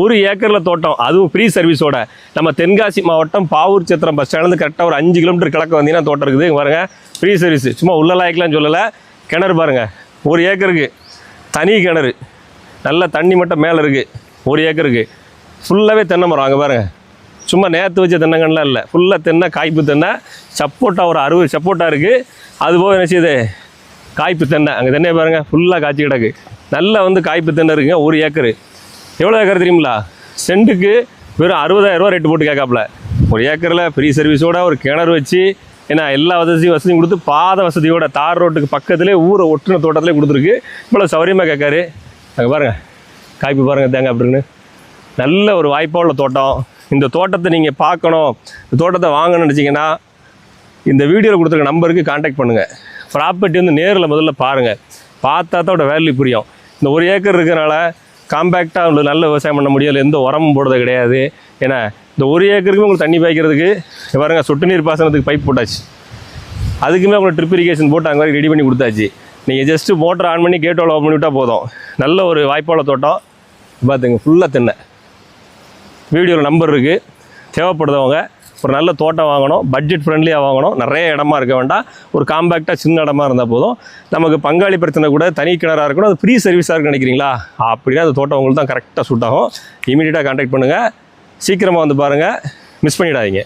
ஒரு ஏக்கரில் தோட்டம் அதுவும் ஃப்ரீ சர்வீஸோட நம்ம தென்காசி மாவட்டம் பாவூர் சித்திரம் பஸ் ஸ்டாண்ட்லேருந்து கரெக்டாக ஒரு அஞ்சு கிலோமீட்டர் கிழக்கு வந்தீங்கன்னா தோட்டம் இருக்குது. பாருங்க ஃப்ரீ சர்வீஸ் சும்மா உள்ள லாய்க்கலாம் சொல்லலை. கிணறு பாருங்கள் ஒரு ஏக்கருக்கு தனி கிணறு. நல்ல தண்ணி மட்டும் மேலே இருக்குது ஒரு ஏக்கருக்கு. ஃபுல்லாகவே தென்னை மரம் அங்கே பாருங்கள் சும்மா நேற்று வச்ச தென்னங்கன்லாம் இல்லை. ஃபுல்லாக தென்னை காய்ப்பு தென்னை. சப்போட்டா ஒரு அறுபது சப்போட்டா இருக்குது அது போக என்ன செய்யுது? காய்ப்பு தென்னை. அங்கே தென்னையை பாருங்கள் ஃபுல்லாக காய்ச்சி கிடக்கு. நல்லா வந்து காய்ப்பு தென்னை இருக்குங்க ஒரு ஏக்கரு. எவ்வளோ ஏக்கர் தெரியுங்களா சென்ட்டுக்கு வெறும் அறுபதாயிரம் ரூபா ரேட்டு போட்டு கேட்காப்புல. ஒரு ஏக்கரில் ஃப்ரீ சர்வீஸோட ஒரு கிணறு வச்சு ஏன்னா எல்லா வசதியும் வசதியும் கொடுத்து பாத வசதியோட தார் ரோட்டுக்கு பக்கத்துலேயே ஊரை ஒட்டுன தோட்டத்திலே கொடுத்துருக்கு. இவ்வளோ சௌகரியமாக கேட்காரு. அங்கே பாருங்கள் காய்ப்பு பாருங்கள் தேங்காய் அப்படின்னு. நல்ல ஒரு வாய்ப்பாக உள்ள தோட்டம். இந்த தோட்டத்தை நீங்கள் பார்க்கணும். இந்த தோட்டத்தை வாங்கணும்னு நினச்சிங்கன்னா இந்த வீடியோவில் கொடுத்துருக்க நம்பருக்கு காண்டாக்ட் பண்ணுங்கள் ப்ராப்பர்ட்டி வந்து நேரில் முதல்ல பாருங்கள் பார்த்தா தான் வேல்யூ புரியும். இந்த ஒரு ஏக்கர் இருக்கிறனால காம்பேக்டாக உங்களுக்கு நல்ல விவசாயம் பண்ண முடியல எந்த உரமும் போடுறது கிடையாது. ஏன்னா இந்த ஒரு ஏக்கருக்கு உங்களுக்கு தண்ணி பாய்க்கிறதுக்கு பாருங்க சொட்டு நீர் பாசனத்துக்கு பைப் போட்டாச்சு. அதுக்குமே உங்களுக்கு ட்ரிப் இரிகேஷன் போட்டு அங்கே ரெடி பண்ணி கொடுத்தாச்சு. நீங்கள் ஜஸ்ட்டு மோட்டர் ஆன் பண்ணி கேட்டோவில் ஓப்பன் பண்ணிவிட்டால் போதும். நல்ல ஒரு வாய்ப்பான தோட்டம். பார்த்துங்க ஃபுல்லாக தென்னை வீடியோவில் நம்பர் இருக்குது தேவைப்படுறவங்க ஒரு நல்ல தோட்டம் வாங்கணும் பட்ஜெட் ஃப்ரெண்ட்லியாக வாங்கணும். நிறைய இடமா இருக்க வேண்டாம். ஒரு காம்பேக்டாக சின்ன இடமா இருந்தால் போதும். நமக்கு பங்காளி பிரச்சனை கூட தனி கிணறாக இருக்கணும் அது ஃப்ரீ சர்வீஸாக இருக்குன்னு நினைக்கிறீங்களா? அப்படின்னா அந்த தோட்டம் உங்களுக்கு தான் கரெக்டாக சூட் ஆகும். இமீடியட்டாக கான்டாக்ட் பண்ணுங்கள் சீக்கிரமாக வந்து பாருங்கள் மிஸ் பண்ணிடாதீங்க.